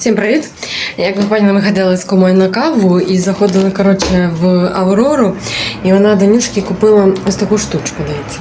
Всім привіт! Як ви поняли, ми ходили з комою на каву і заходили коротше, в Аврору, і вона Данюшки купила ось таку штучку, дивіться.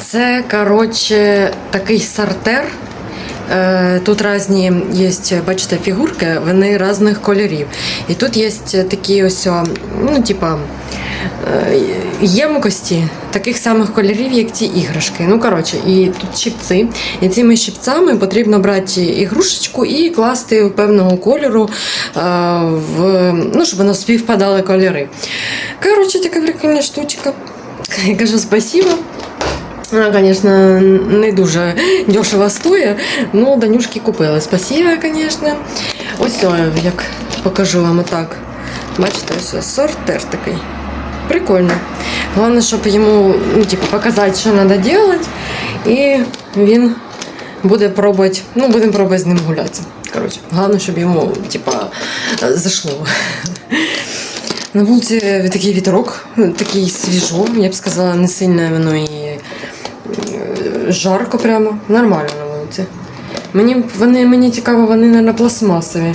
Це, коротше, такий сортер. Е, Тут різні є, бачите, фігурки, вони різних кольорів. І тут є такі ось, ну, типа, ємкості таких самих кольорів, як ці іграшки. Ну, коротше, і тут щипці. І цими щипцями потрібно брати ігрушечку і класти певного кольору, е, в, ну, щоб воно співпадали кольори. Коротше, така прикольна штучка. Я кажу спасибо. Вона, звісно, не дуже дешево стоїть, але Данюшки купили. Спасибо, звісно. Ось як покажу вам отак. Бачите, ось сортер такий. Прикольно. Головне, щоб йому ну, типу, показати, що треба робити. І він буде пробувати, ну, будемо пробувати з ним гуляти. Коротше, головне, щоб йому, типа, зашло. На вулиці такий вітерок, такий свіжо, я б сказала, не сильне воно і е, жарко прямо. Нормально на вулиці. Мені, вони, мені цікаво, вони, мабуть, пластмасові.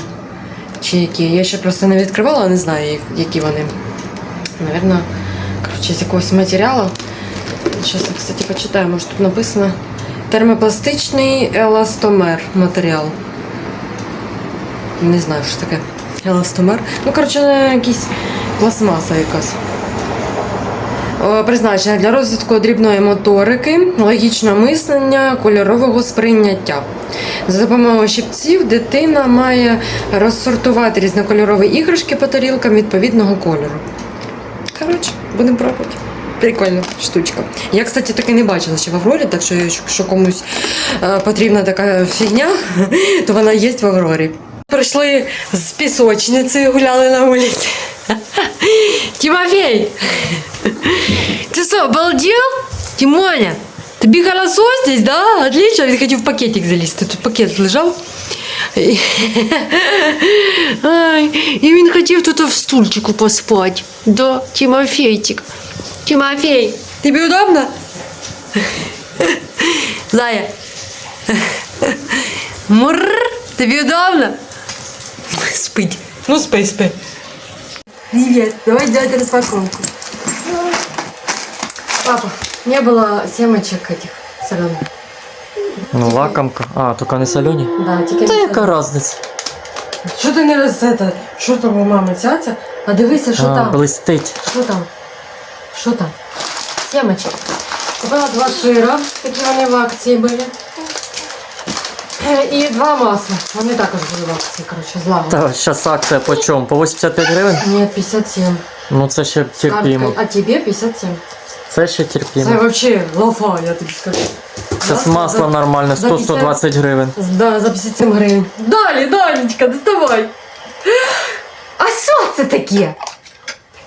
Чи які. Я ще просто не відкривала, не знаю, які вони. Наверно, коротше, з якогось матеріалу. Зараз, кстати, почитаю, може тут написано. Термопластичний еластомер матеріал. Не знаю, що таке. Еластомер. Ну, коротше, якийсь пластмаса якась. Е, Призначена для розвитку дрібної моторики, логічного мислення, кольорового сприйняття. За допомогою щипців дитина має розсортувати різнокольорові іграшки по тарілкам відповідного кольору. Коротше, будемо пробувати. Прикольна штучка. Я, кстати, таки не бачила ще в Аврорі, так що якщо комусь е, потрібна така фігня, то вона є в Аврорі. Прийшли з пісочниці, гуляли на вулиці. Тимофей! Ты что, обалдел? Тимоня, тобі хорошо здесь, да? Отлично, він хотів в пакетик залізти. Тут пакет лежав. І- Ай, і він хотів тут в стульчику поспати. Да, Тимофейчик. Тимофей, тобі удобно? Зая. Мур, тобі удобно? Спить. Ну, спи, спи. Привет, давай делать распаковку. Папа, не было семечек этих соленых. Ну, лакомка. А, тільки не солені. Да, тільки Та яка різниця? Що ти не роз це? Що там у мами цяця? А дивися, що А, там. блистить. Що там? Що там? Семечки. Купила два сира, такі вони в акції були. Е, І два масла. Вони також були в акції, коротше, з лагом. Та зараз акція по чому? По 85 гривень? Ні, 57. Ну це ще терпімо. А тебе 57. Це ще Це терпімо. вообще лафа, я тобі скажу. Це з масла нормально, за 100-120 гривень. Да, за 57 гривень. Далі, Данечка, доставай. А що це таке?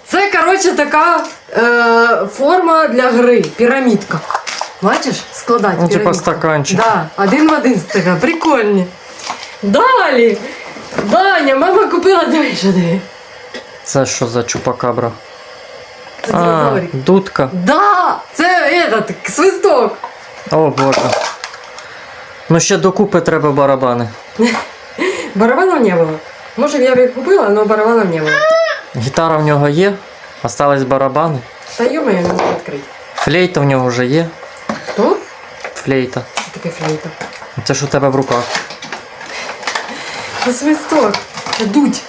Це, коротше, така е, форма для гри, пірамідка. Бачиш, складати Ну, типа пірамідку. стаканчик. Да, один в один така, прикольні. Далі. Даня, мама купила, диви, що диви. Це що за чупакабра? Це А, динозаврик. дудка. Да, це этот, свисток. О боже. Ну ще докупи треба барабани. Барабанов не було. Може, я б їх купила, але барабанов не було. Гітара в нього є, остались барабани. Та йома, я не можу відкрити. Флейта в нього вже є. Хто? Флейта. Що таке флейта? Це ж у тебе в руках. Це свисток. Це дуть.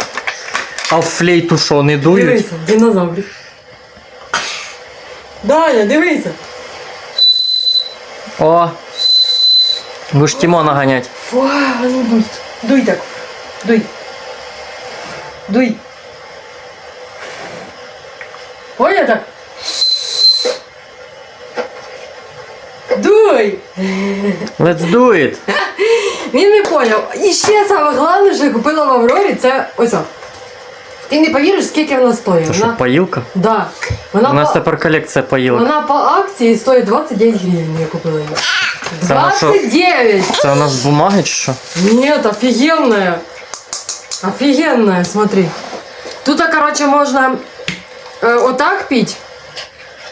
А в флейту що, не дують? Дивися, динозаврик. Даня, дивися. О! Будеш Тімона ганять. Фу, а ну дуй. Дуй так. Дуй. Дуй. Ой, так. Дуй. Let's do it! Він не поняв. І ще саме головне, що я купила в Аврорі, це ось. Ти не повіриш, скільки вона стоїть. Це що, Вона, поїлка? да. Вона, У нас по, тепер колекція поїлок. вона по акції стоїть 29 гривень, я купила її. Це вона що? 29! Це у нас бумаги чи що? Нет, офигенная. Офигенная, смотри. Тут, короче, можно э, вот так пить,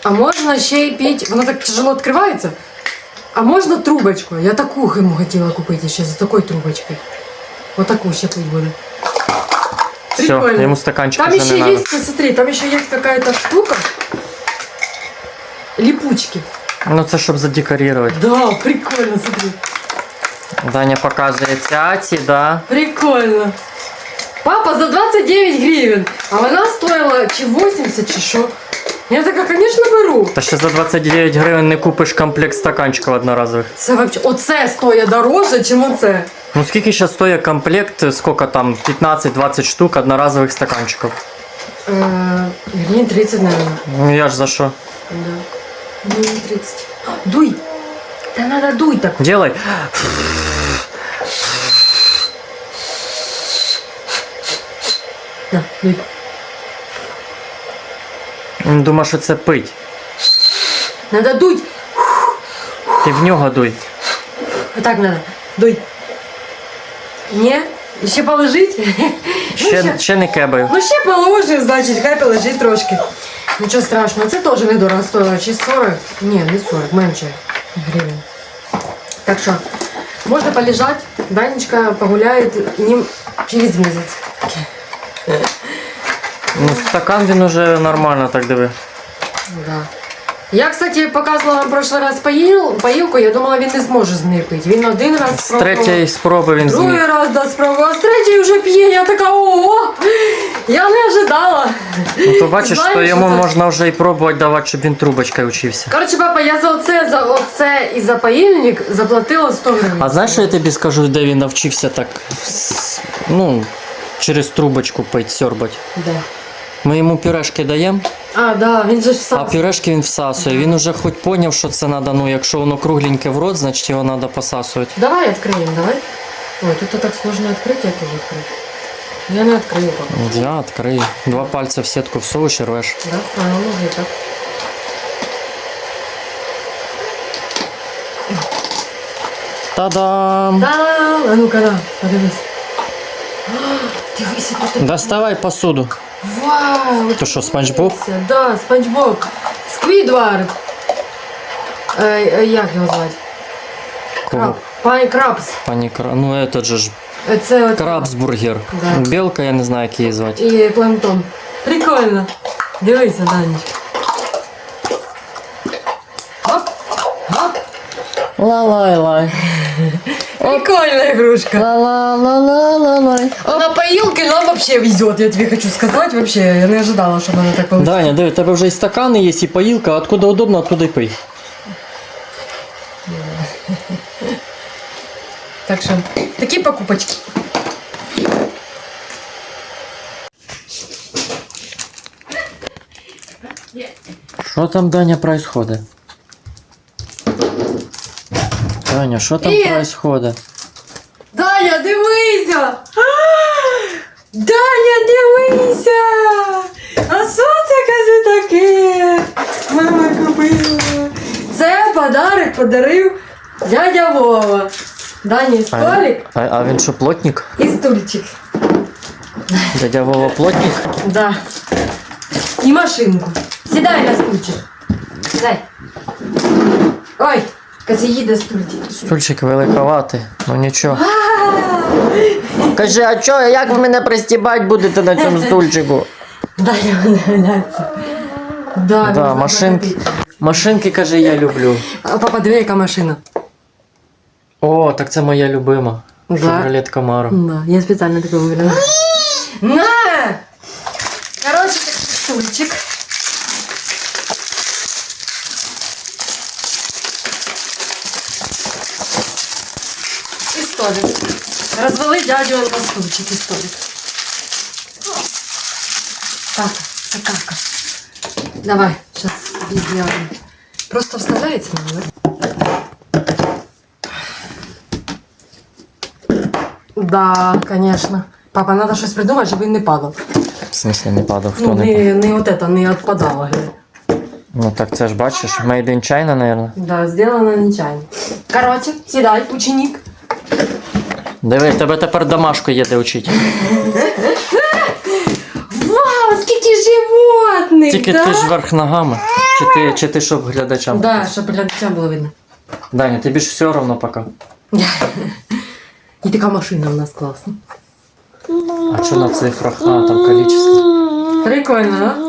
а можно ще й пить. Воно так тяжело открывается. А можно трубочку. Я таку ему хотела купить ще за такой трубочкой. Отаку ще пить буде. Все, Прикольно. йому стаканчик Там уже еще не надо. есть, посмотри, там еще есть какая-то штука. Липучки. Ну це щоб задекорувати. Да, прикольно, смотри. Даня показує цяці, да. Прикольно. Папа, за 29 гривен. А вона стоила чи 80, чи що. Я така, конечно, беру. Та ще за 29 гривень не купиш комплект стаканчиків одноразових. Це вообще, оце стоїть дорожче, чим оце. Ну скільки ще стоїть комплект, скільки там, 15-20 штук одноразових стаканчиків? Е, Гривень 30, наверное. Ну я ж за що? Да. Гривень 30. Дуй. Та надо дуй так. Делай. На, дуй. Він думає, що це пить. Надо дуть. Ти в нього дуй. Вот так надо. Дуй. Не? Ще положить? Ще, ще не кебаю. Ну ще положив, значить, хай полежить трошки. Нічого страшного, це теж недорого стоїло. Чи 40? Ні, не 40, менше гривень. Так що, можна полежати, Данечка погуляє ним через місяць. Ну, стакан він уже нормально так диви. Да. Я, кстати, показувала вам в прошлий раз поїл, поїлку, я думала, він не зможе з неї пити. Він один раз З спробував. третьої спроби він Другий зміг. раз да, спробував, а з третьої вже п'є. Я така, ого! Я не ожидала. Ну то бачиш, Знаєш, що йому оце- можна вже і пробувати давати, щоб він трубочкою учився. Коротше, папа, я за оце, за оце і за паїльник заплатила 100 гривень. А знаєш, що я тобі скажу, де він навчився так, с- ну, через трубочку пить, сьорбать? Де? Ми йому пюрешки даємо, А, да, він же ж а сам. пюрешки він всасує. Він уже хоч поняв, що це треба, ну якщо воно кругленьке в рот, значить його треба посасувати. Давай відкриємо, давай. Ой, тут так сложно відкрити, як його відкрити. Я не відкрию, папа. Я відкрию. Два пальця в сітку всовуєш і рвеш. Да, може і так. Та-дам! Та, а ну-ка, да, подивись. А, тут. Доставай посуду. Вау! То що, Спанч Боб? Дивися, Да, Спанч Боб. Сквідвард. Е, е, як його звати? Кого? Краб. Пані Крабс. Пані Кра... Ну, этот же ж Е, Це от крабсбургер. Да. Білка, я не знаю, як її звати. і планктон. Прикольно. Дивися, Данечка. Хоп, хоп. Ла-лай-лай. Прикольная игрушка. Ла-ла-ла-ла-лай. А на поилке нам вообще везет, я тебе хочу сказать. Вообще, я не ожидала, что она так получится. Даня, диви, у тебе вже і стакани є, і поїлка, откуда удобно, оттуда й пий. Так что, такие покупочки. Що там, Даня, происходит? Даня, що там Привіт. происходит? Даня, дивися! Даня, дивися! А що це каже таке? Мама купила. Це подарок подарив дядя Вова. Дані столик А, а він що, плотник? і стульчик. Дядя Вова плотник? Да. І машинку. Сідай на стульчик. Сідай. Ой, каже, їде стульчик. Стульчик великоватий, ну нічого. Каже, а чо, як ви мене пристібати будете на цьому стульчику? Даня виглядається. Да, Да, можна машинки. Машинки, каже, я люблю. А папа, диви, яка машина. О, так це моя любима. Да. Chevrolet Camaro. Да, я специально такой выбрала. На! Короче, такой стульчик. столик. Развели дядю на стульчик и столик. Так, це кака. Давай, сейчас сделаем. Просто вставляется, наверное. Да, конечно. Папа, надо щось придумати, щоб він не падав. В смысле не падав? Хто Ну, не не, не от это, не відпадало. глянь. Ну так це ж бачиш, Made in China, наверное. Да, сделано нечаянно. Короче, сідай, ученик. Диви, тебе тепер домашку є де учити. Вау, скільки животних! Тільки да? ти ж верх ногами. Чи ти, чи ти щоб глядачам? Да, щоб глядачам було видно. Даня, тобі ж все одно поки. І така машина у нас класна. А що на цифрах? А, там количество. Прикольно, да?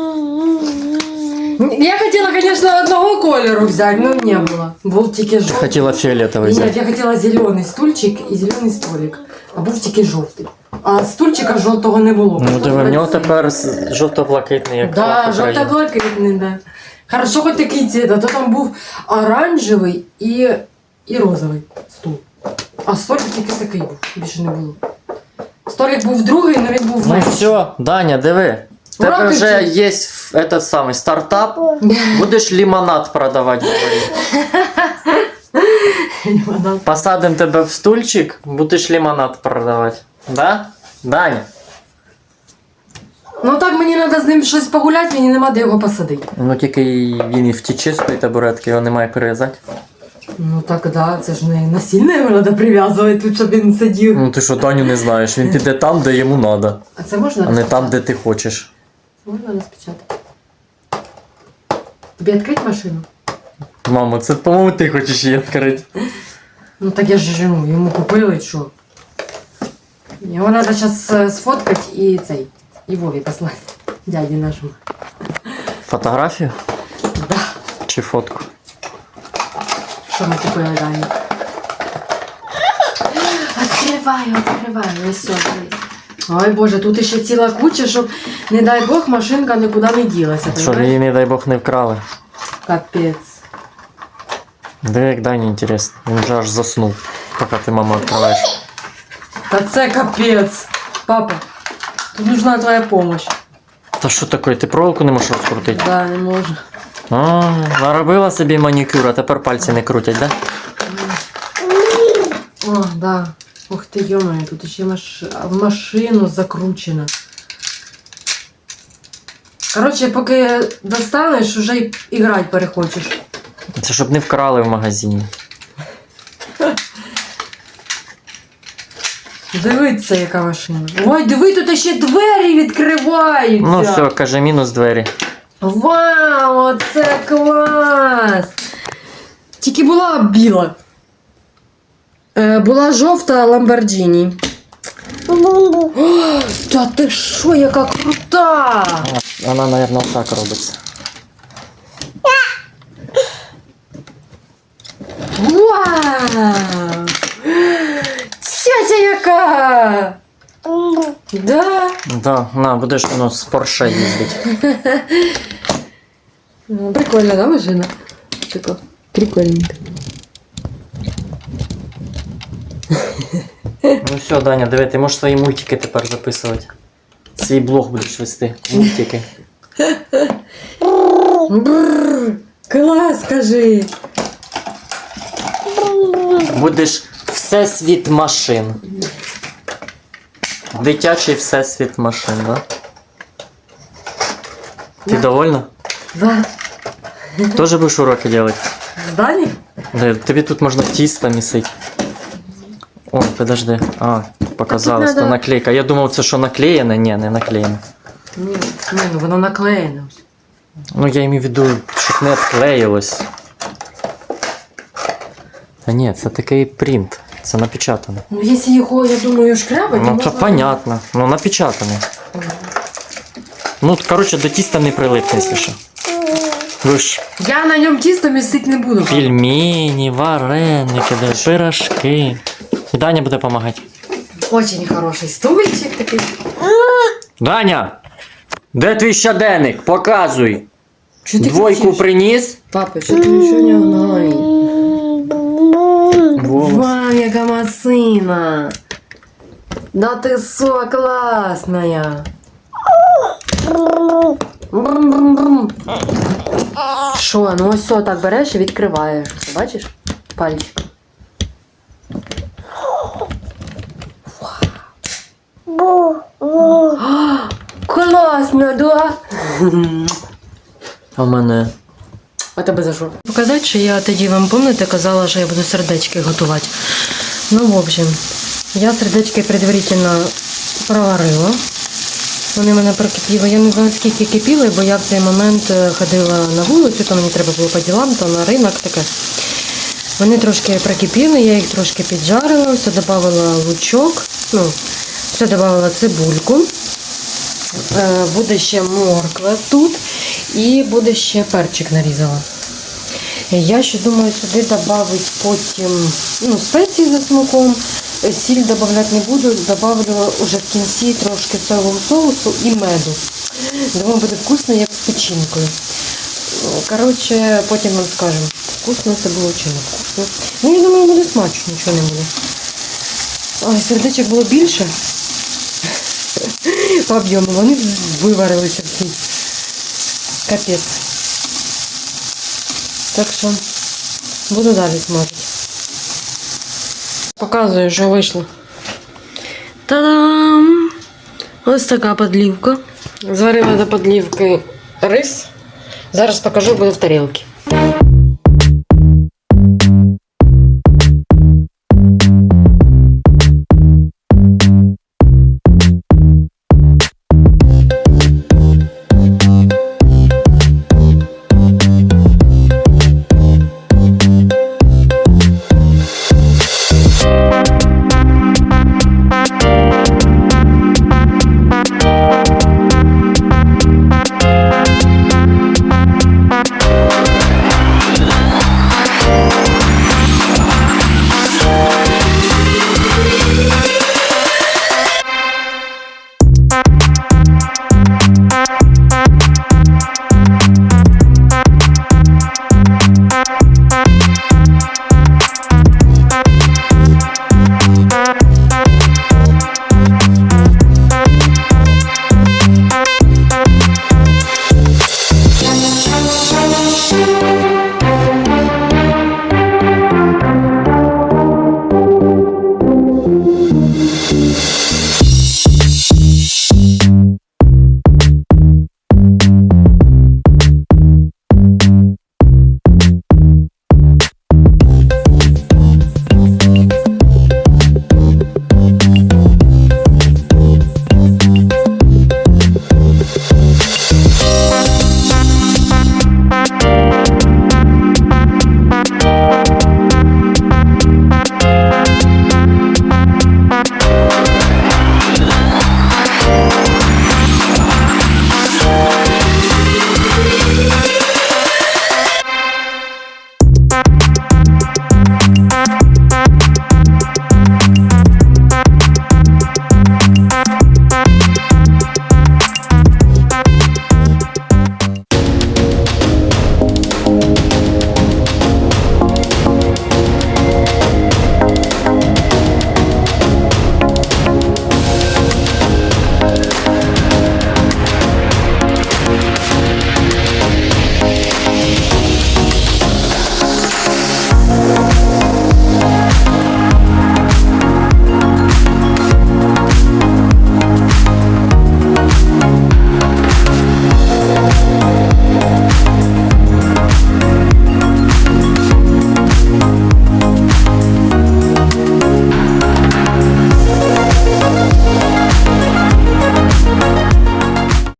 Я хотіла, звісно, одного кольору взяти, но не було. Був тільки жовтий. Хотіла фіолетовий взяти. я хотіла зелений стульчик і зелений столик. А був тільки жовтий. А стульчика жовтого не було. Ну диви, в нього тепер з- жовто-блакитний, як Да, флаг України. жовто-блакитний, да. Хорошо, хоч такий цвіт, а то там був оранжевий і, і розовий стул. А столик тільки такий був, більше не було. Столик був другий, але він був Ну менший. все, Даня, диви. В Тебе Уроки вже вчить. є ф- этот самий стартап. Будеш лимонад продавати. Лимонад. Посадимо тебе в стульчик, будеш лимонад продавати. Да? Даня? Ну так мені треба з ним щось погуляти, мені нема де його посадити. Ну тільки він і втіче з тої табуретки, його немає перев'язати. Ну так да, це ж не насильно його треба прив'язувати тут, щоб він сидів. Ну ти що Даню не знаєш, він піде там, де йому треба, А це можна а не розпечатати? там, де ти хочеш. Можна розпечатати. Тобі відкрити машину? Мамо, це, по-моєму, ти хочеш її відкрити. Ну так я ж ну, йому купили, що. Його треба зараз сфоткати і цей. І Вові послати. Дяді нашому. Фотографію Да. чи фотку? Що ми купили далі? Відкриваю, відкриваю, дивись. Ой Боже, тут ще ціла куча, щоб, не дай Бог, машинка нікуди не ділася. Що понимаєш? її, не дай Бог, не вкрали. Капець. Диви, як Дані інтересно. Він вже аж заснув, поки ти мама відкриваєш. Та це капець. Папа, тут нужна твоя помощь. Та що таке, ти проволоку не можеш розкрутити? Да, не можу. А, наробила собі манікюр, а тепер пальці не крутять, да? О, да. Ух ти, йомаю, тут ще маш... в машину закручено. Коротше, поки достанеш, уже й іграти перехочеш. Це щоб не вкрали в магазині. Дивиться, яка машина. Ой, диви, тут ще двері відкриваються. Ну все, каже, мінус двері. Вау, оце клас! Тільки була біла. Е, була жовта Ламборджині. Та ти що, яка крута! Вона, мабуть, так робиться. Вау! Тятя яка! Да? Да, на, будеш ну, з Порше їздити. Ну, Прикольна, да, машина? Така прикольненька. Ну все, Даня, диви, ти можеш свої мультики тепер записувати. Свій блог будеш вести. Мультики. Бррр, клас, скажи. Будеш всесвіт машин. Дитячий всесвіт машин, да? Ти Да. довольна? Да. Тоже будеш уроки делать? Здані? Да, тобі тут можна тісто місити. О, подожди. А, показалось, надо- наклейка. Я думав, це що наклеєне? Ні, не наклеєне. Ні, ні, ну воно наклеєне. Ну, я маю в виду, щоб не відклеїлось. Та ні, це такий принт. Це напечатане. Ну, якщо його, я думаю, шкрябати, Ну, то це можна... понятно. Ну, напечатане. Ну, коротше, до тіста не прилипне, якщо що. Ви ж Я на ньому тісто місити не буду. пельмені, вареники, да, пирожки. І Даня буде допомагати. Очень хороший стульчик такий. Даня! Де твій щоденник? Показуй! Що ти Двойку кричиш? приніс? Папа, що ти нічого не говориш? Волос. Вау, яка масина! Да ти со класная! Брум-брум-брум. Що, ну ось все так береш і відкриваєш. Бачиш? Пальчик. А, Класно, да? А в мене. А тебе за що? Показати, що я тоді вам пам'ятаєте, казала, що я буду сердечки готувати. Ну, в общем, я сердечки предварительно проварила. Вони в мене прокипіли. Я не знаю, скільки кипіли, бо я в цей момент е, ходила на вулицю, то мені треба було по ділам, то на ринок таке. Вони трошки прокипіли, я їх трошки піджарила, все додавала лучок, ну, все додавала цибульку. Е, Буде ще морква тут і буде ще перчик нарізала. Я ще думаю сюди додати потім ну, спеції за смаком. Е, Сіль додавати не буду, добавлю вже в кінці трошки соєвого соусу і меду. Думаю, буде вкусно, як з печінкою. Ну, Коротше, потім вам скажемо, вкусно це було чи не вкусно. Ну, я думаю, буде смачно, нічого не буде. Ой, сердечок було більше. По об'єму вони виварилися всі. Капець. Так що буду далі смажити. Показую, що вийшло. Та-дам! Ось така подлівка. Зварила до подлівки рис. Зараз покажу, буде в тарілці.